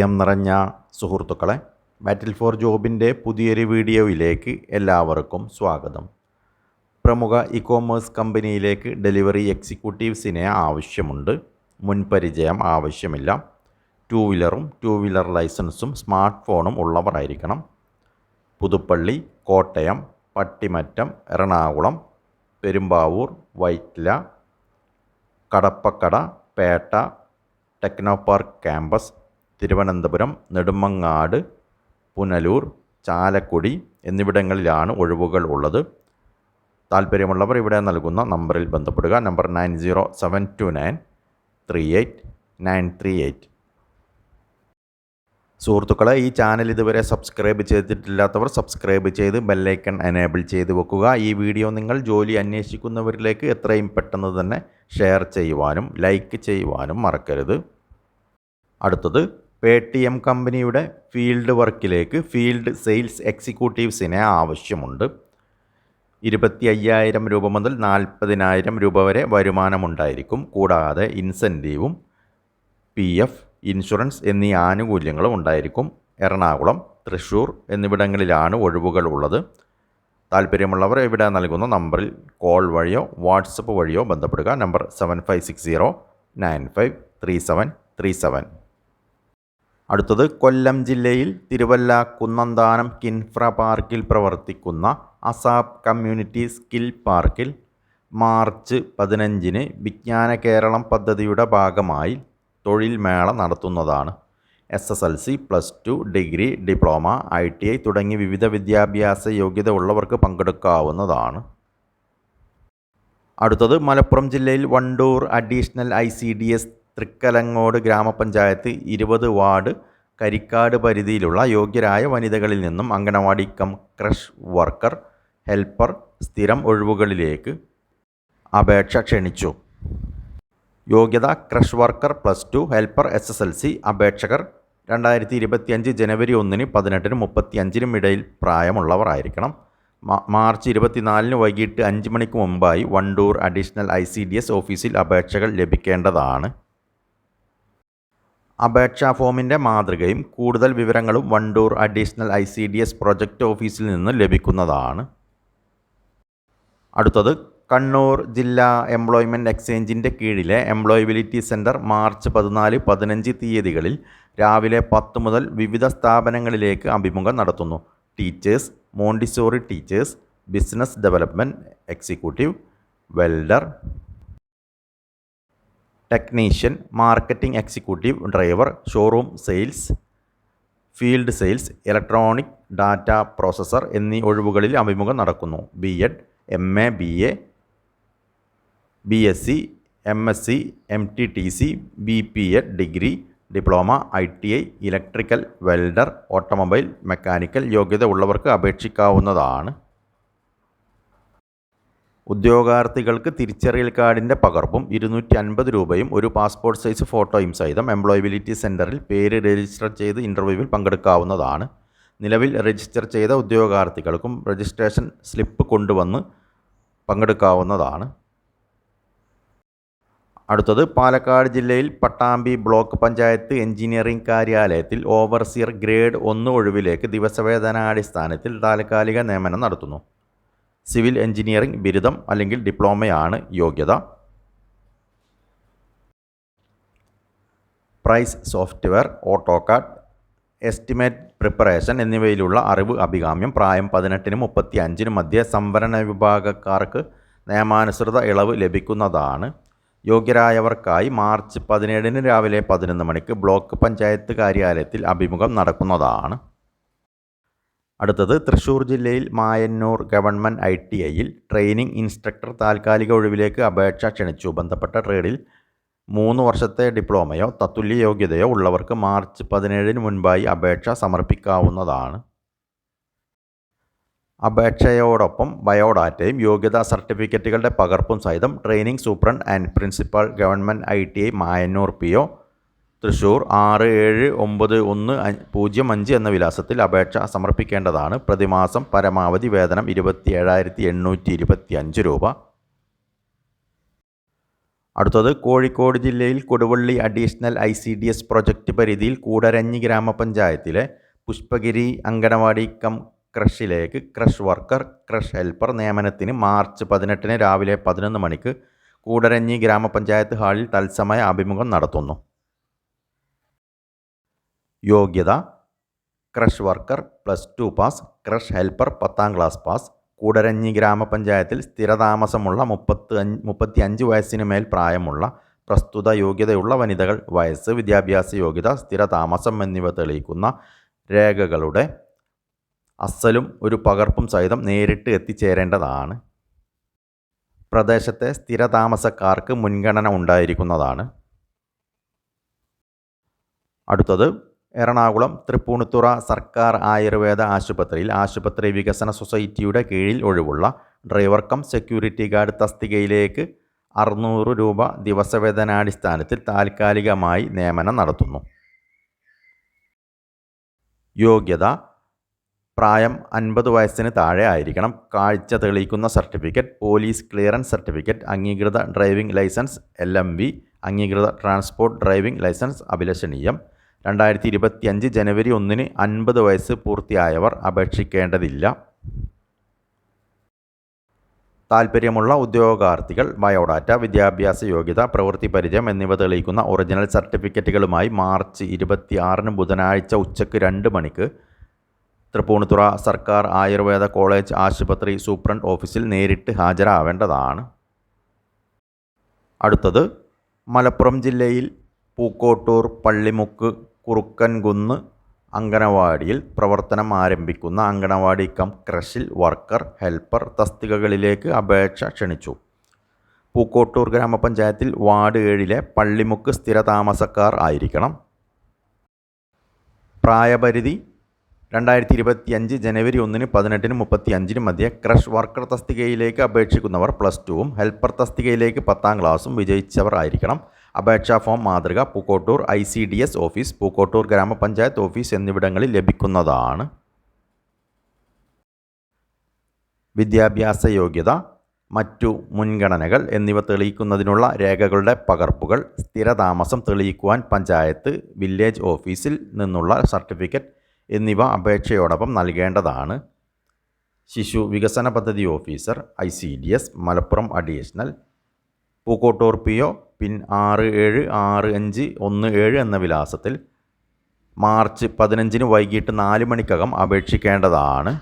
പ്രിയം നിറഞ്ഞ സുഹൃത്തുക്കളെ ബാറ്റിൽ ഫോർ ജോബിന്റെ പുതിയൊരു വീഡിയോയിലേക്ക് എല്ലാവർക്കും സ്വാഗതം. പ്രമുഖ ഇ കോമേഴ്സ് കമ്പനിയിലേക്ക് ഡെലിവറി എക്സിക്യൂട്ടീവ്സിനെ ആവശ്യമുണ്ട്. മുൻപരിചയം ആവശ്യമില്ല. ടു വീലറും ടു വീലർ ലൈസൻസും സ്മാർട്ട് ഫോണും ഉള്ളവരായിരിക്കണം. പുതുപ്പള്ളി കോട്ടയം പട്ടിമറ്റം എറണാകുളം പെരുമ്പാവൂർ വൈറ്റില കടപ്പക്കട പേട്ട ടെക്നോപാർക്ക് ക്യാമ്പസ് തിരുവനന്തപുരം നെടുമങ്ങാട് പുനലൂർ ചാലക്കുടി എന്നിവിടങ്ങളിലാണ് ഒഴിവുകൾ ഉള്ളത്. താല്പര്യമുള്ളവർ ഇവിടെ നൽകുന്ന നമ്പറിൽ ബന്ധപ്പെടുക. Number nine zero seven two nine three eight nine three eight. സുഹൃത്തുക്കളെ ഈ ചാനൽ ഇതുവരെ സബ്സ്ക്രൈബ് ചെയ്തിട്ടില്ലാത്തവർ സബ്സ്ക്രൈബ് ചെയ്ത് ബെല്ലൈക്കൺ എനേബിൾ ചെയ്ത് വെക്കുക. ഈ വീഡിയോ നിങ്ങൾ ജോലി അന്വേഷിക്കുന്നവരിലേക്ക് എത്രയും പെട്ടെന്ന് തന്നെ ഷെയർ ചെയ്യുവാനും ലൈക്ക് ചെയ്യുവാനും മറക്കരുത്. അടുത്തത് പേ ടി എം കമ്പനിയുടെ ഫീൽഡ് വർക്കിലേക്ക് ഫീൽഡ് സെയിൽസ് എക്സിക്യൂട്ടീവ്സിനെ ആവശ്യമുണ്ട്. ഇരുപത്തി അയ്യായിരം രൂപ മുതൽ നാൽപ്പതിനായിരം രൂപ വരെ വരുമാനമുണ്ടായിരിക്കും. കൂടാതെ ഇൻസെന്റീവും പി എഫ് ഇൻഷുറൻസ് എന്നീ ആനുകൂല്യങ്ങളും ഉണ്ടായിരിക്കും. എറണാകുളം തൃശ്ശൂർ എന്നിവിടങ്ങളിലാണ് ഒഴിവുകൾ ഉള്ളത്. താല്പര്യമുള്ളവർ ഇവിടെ നൽകുന്ന നമ്പറിൽ കോൾ വഴിയോ വാട്സപ്പ് വഴിയോ ബന്ധപ്പെടുക. Number seven five six zero nine five three seven three seven അടുത്തത് കൊല്ലം ജില്ലയിൽ തിരുവല്ല കുന്നന്താനം കിൻഫ്ര പാർക്കിൽ പ്രവർത്തിക്കുന്ന അസാബ് കമ്മ്യൂണിറ്റി സ്കിൽ പാർക്കിൽ മാർച്ച് പതിനഞ്ചിന് വിജ്ഞാന കേരളം പദ്ധതിയുടെ ഭാഗമായി തൊഴിൽ മേള നടത്തുന്നതാണ്. S S L C plus two degree diploma I T I തുടങ്ങി വിവിധ വിദ്യാഭ്യാസ യോഗ്യത ഉള്ളവർക്ക് പങ്കെടുക്കാവുന്നതാണ്. അടുത്തത് മലപ്പുറം ജില്ലയിൽ Wandoor additional I C D S Thrikkalangode ഗ്രാമപഞ്ചായത്ത് ഇരുപത് വാർഡ് കരിക്കാട് പരിധിയിലുള്ള യോഗ്യരായ വനിതകളിൽ നിന്നും anganwadi cum creche worker helper സ്ഥിരം ഒഴിവുകളിലേക്ക് അപേക്ഷ ക്ഷണിച്ചു. യോഗ്യത creche worker plus two helper S S L C അപേക്ഷകർ രണ്ടായിരത്തി ഇരുപത്തിയഞ്ച് ജനുവരി ഒന്നിന് പതിനെട്ടിനും മുപ്പത്തിയഞ്ചിനും ഇടയിൽ പ്രായമുള്ളവർ ആയിരിക്കണം മാർച്ച് ഇരുപത്തിനാലിന് വൈകിട്ട് അഞ്ച് മണിക്ക് മുമ്പായി Wandoor additional I C D S ഓഫീസിൽ അപേക്ഷകൾ ലഭിക്കേണ്ടതാണ്. അപേക്ഷാ ഫോമിന്റെ മാതൃകയും കൂടുതൽ വിവരങ്ങളും Wandoor additional I C D S project ഓഫീസിൽ നിന്ന് ലഭിക്കുന്നതാണ്. അടുത്തത് കണ്ണൂർ ജില്ലാ എംപ്ലോയ്മെന്റ് എക്സ്ചേഞ്ചിന്റെ കീഴിലെ എംപ്ലോയബിലിറ്റി സെന്റർ മാർച്ച് പതിനാല് പതിനഞ്ച് തീയതികളിൽ രാവിലെ പത്ത് മുതൽ വിവിധ സ്ഥാപനങ്ങളിലേക്ക് അഭിമുഖം നടത്തുന്നു. Teachers Montessori teachers business development executive welder technician marketing executive driver showroom sales field sales electronic data processor എന്നീ ഒഴിവുകളിൽ അഭിമുഖം നടക്കുന്നു. B Ed M A B A B S C M S C M T T C B P Ed degree diploma I T I electrical welder automobile mechanical യോഗ്യത ഉള്ളവർക്ക് അപേക്ഷിക്കാവുന്നതാണ്. ഉദ്യോഗാർത്ഥികൾക്ക് തിരിച്ചറിയൽ കാർഡിന്റെ പകർപ്പും ഇരുന്നൂറ്റി അൻപത് രൂപയും ഒരു പാസ്പോർട്ട് സൈസ് ഫോട്ടോയും സഹിതം എംപ്ലോയബിലിറ്റി സെന്ററിൽ പേര് രജിസ്റ്റർ ചെയ്ത് ഇന്റർവ്യൂവിൽ പങ്കെടുക്കാവുന്നതാണ്. നിലവിൽ രജിസ്റ്റർ ചെയ്ത ഉദ്യോഗാർത്ഥികൾക്കും രജിസ്ട്രേഷൻ സ്ലിപ്പ് കൊണ്ടുവന്ന് പങ്കെടുക്കാവുന്നതാണ്. അടുത്തത് പാലക്കാട് ജില്ലയിൽ പട്ടാമ്പി ബ്ലോക്ക് പഞ്ചായത്ത് എഞ്ചിനീയറിംഗ് കാര്യാലയത്തിൽ ഓവർസിയർ ഗ്രേഡ് ഒന്ന് ഒഴിവിലേക്ക് ദിവസവേതനാടിസ്ഥാനത്തിൽ താൽക്കാലിക നിയമനം നടത്തുന്നു. സിവിൽ എഞ്ചിനീയറിംഗ് ബിരുദം അല്ലെങ്കിൽ ഡിപ്ലോമയാണ് യോഗ്യത. Price software AutoCAD estimate preparation എന്നിവയിലുള്ള അറിവ് അഭികാമ്യം പ്രായം പതിനെട്ടിനും മുപ്പത്തി അഞ്ചിനും മധ്യ സംവരണ വിഭാഗക്കാർക്ക് നിയമാനുസൃത ഇളവ് ലഭിക്കുന്നതാണ്. യോഗ്യരായവർക്കായി മാർച്ച് പതിനേഴിന് രാവിലെ പതിനൊന്ന് മണിക്ക് ബ്ലോക്ക് പഞ്ചായത്ത് കാര്യാലയത്തിൽ അഭിമുഖം നടക്കുന്നതാണ്. അടുത്തത് തൃശ്ശൂർ ജില്ലയിൽ മായന്നൂർ ഗവൺമെന്റ് ഐ ടി ഐയിൽ ട്രെയിനിങ് ഇൻസ്ട്രക്ടർ താൽക്കാലിക ഒഴിവിലേക്ക് അപേക്ഷ ക്ഷണിച്ചു. ബന്ധപ്പെട്ട ട്രേഡിൽ മൂന്ന് വർഷത്തെ ഡിപ്ലോമയോ തത്തുല്യ യോഗ്യതയോ ഉള്ളവർക്ക് മാർച്ച് പതിനേഴിന് മുൻപായി അപേക്ഷ സമർപ്പിക്കാവുന്നതാണ്. അപേക്ഷയോടൊപ്പം ബയോഡാറ്റയും യോഗ്യതാ സർട്ടിഫിക്കറ്റുകളുടെ പകർപ്പും സഹിതം training superintendent and principal government I T I Mayannur P O Thrissur ആറ് ഏഴ് ഒമ്പത് ഒന്ന് പൂജ്യം അഞ്ച് എന്ന വിലാസത്തിൽ അപേക്ഷ സമർപ്പിക്കേണ്ടതാണ്. പ്രതിമാസം പരമാവധി വേതനം ഇരുപത്തി ഏഴായിരത്തി എണ്ണൂറ്റി ഇരുപത്തി അഞ്ച് രൂപ. അടുത്തത് കോഴിക്കോട് ജില്ലയിൽ Koduvally additional I C D S project പരിധിയിൽ കൂടരഞ്ഞി ഗ്രാമപഞ്ചായത്തിലെ പുഷ്പഗിരി അങ്കണവാടി കം ക്രഷിലേക്ക് ക്രഷ് വർക്കർ ക്രഷ് ഹെൽപ്പർ നിയമനത്തിന് മാർച്ച് പതിനെട്ടിന് രാവിലെ പതിനൊന്ന് മണിക്ക് കൂടരഞ്ഞി ഗ്രാമപഞ്ചായത്ത് ഹാളിൽ തത്സമയ അഭിമുഖം നടത്തുന്നു. യോഗ്യത creche worker plus two pass creche helper പത്താം ക്ലാസ് പാസ് കൂടരഞ്ഞി ഗ്രാമപഞ്ചായത്തിൽ സ്ഥിരതാമസമുള്ള മുപ്പത്തി അഞ്ച് മുപ്പത്തി അഞ്ച് വയസ്സിന് മേൽ പ്രായമുള്ള പ്രസ്തുത യോഗ്യതയുള്ള വനിതകൾ വയസ്സ് വിദ്യാഭ്യാസ യോഗ്യത സ്ഥിരതാമസം എന്നിവ തെളിയിക്കുന്ന രേഖകളുടെ അസലും ഒരു പകർപ്പും സഹിതം നേരിട്ട് എത്തിച്ചേരേണ്ടതാണ്. പ്രദേശത്തെ സ്ഥിരതാമസക്കാർക്ക് മുൻഗണന ഉണ്ടായിരിക്കുന്നതാണ്. അടുത്തത് എറണാകുളം തൃപ്പൂണിത്തുറ സർക്കാർ ആയുർവേദ ആശുപത്രിയിൽ ആശുപത്രി വികസന സൊസൈറ്റിയുടെ കീഴിൽ ഒഴിവുള്ള ഡ്രൈവർ കം സെക്യൂരിറ്റി ഗാർഡ് തസ്തികയിലേക്ക് അറുന്നൂറ് രൂപ ദിവസവേതനാടിസ്ഥാനത്തിൽ താൽക്കാലികമായി നിയമനം നടത്തുന്നു. യോഗ്യത പ്രായം അൻപത് വയസ്സിന് താഴെ ആയിരിക്കണം. കാഴ്ച തെളിയിക്കുന്ന സർട്ടിഫിക്കറ്റ് പോലീസ് ക്ലിയറൻസ് സർട്ടിഫിക്കറ്റ് അംഗീകൃത ഡ്രൈവിംഗ് ലൈസൻസ് എൽ അംഗീകൃത ട്രാൻസ്പോർട്ട് ഡ്രൈവിംഗ് ലൈസൻസ് അഭിലഷണീയം രണ്ടായിരത്തി ഇരുപത്തിയഞ്ച് ജനുവരി ഒന്നിന് അൻപത് വയസ്സ് പൂർത്തിയായവർ അപേക്ഷിക്കേണ്ടതില്ല. താൽപ്പര്യമുള്ള ഉദ്യോഗാർത്ഥികൾ ബയോഡാറ്റ വിദ്യാഭ്യാസ യോഗ്യത പ്രവൃത്തി പരിചയം എന്നിവ തെളിയിക്കുന്ന ഒറിജിനൽ സർട്ടിഫിക്കറ്റുകളുമായി മാർച്ച് ഇരുപത്തിയാറിന് ബുധനാഴ്ച ഉച്ചയ്ക്ക് രണ്ട് മണിക്ക് തൃപ്പൂണിത്തുറ സർക്കാർ ആയുർവേദ കോളേജ് ആശുപത്രി സൂപ്രണ്ട് ഓഫീസിൽ നേരിട്ട് ഹാജരാവേണ്ടതാണ്. അടുത്തത് മലപ്പുറം ജില്ലയിൽ പൂക്കോട്ടൂർ പള്ളിമുക്ക് കുറുക്കൻകുന്ന് അങ്കണവാടിയിൽ പ്രവർത്തനം ആരംഭിക്കുന്ന അങ്കണവാടി കം ക്രഷിൽ വർക്കർ ഹെൽപ്പർ തസ്തികകളിലേക്ക് അപേക്ഷ ക്ഷണിച്ചു. പൂക്കോട്ടൂർ ഗ്രാമപഞ്ചായത്തിൽ വാർഡ് ഏഴിലെ പള്ളിമുക്ക് സ്ഥിര താമസക്കാർ ആയിരിക്കണം. പ്രായപരിധി രണ്ടായിരത്തി ഇരുപത്തിയഞ്ച് ജനുവരി ഒന്നിന് പതിനെട്ടിന് മുപ്പത്തി അഞ്ചിനും മധ്യേ ക്രഷ് വർക്കർ തസ്തികയിലേക്ക് അപേക്ഷിക്കുന്നവർ പ്ലസ് ടുവും ഹെൽപ്പർ തസ്തികയിലേക്ക് പത്താം ക്ലാസ്സും വിജയിച്ചവർ ആയിരിക്കണം. അപേക്ഷാ ഫോം മാതൃക Pookkottur I C D S office Pookkottur Grama Panchayat office എന്നിവിടങ്ങളിൽ ലഭിക്കുന്നതാണ്. വിദ്യാഭ്യാസ യോഗ്യത മറ്റു മുൻഗണനകൾ എന്നിവ തെളിയിക്കുന്നതിനുള്ള രേഖകളുടെ പകർപ്പുകൾ സ്ഥിരതാമസം തെളിയിക്കുവാൻ പഞ്ചായത്ത് വില്ലേജ് ഓഫീസിൽ നിന്നുള്ള സർട്ടിഫിക്കറ്റ് എന്നിവ അപേക്ഷയോടൊപ്പം നൽകേണ്ടതാണ്. ശിശു വികസന പദ്ധതി officer I Malappuram additional Pookkottur P O pin ആറ് ഏഴ് ആറ് അഞ്ച് ഒന്ന് ഏഴ് എന്ന വിലാസത്തിൽ മാർച്ച് പതിനഞ്ചിന് വൈകിട്ട് നാല് മണിക്കകം അപേക്ഷിക്കേണ്ടതാണ്.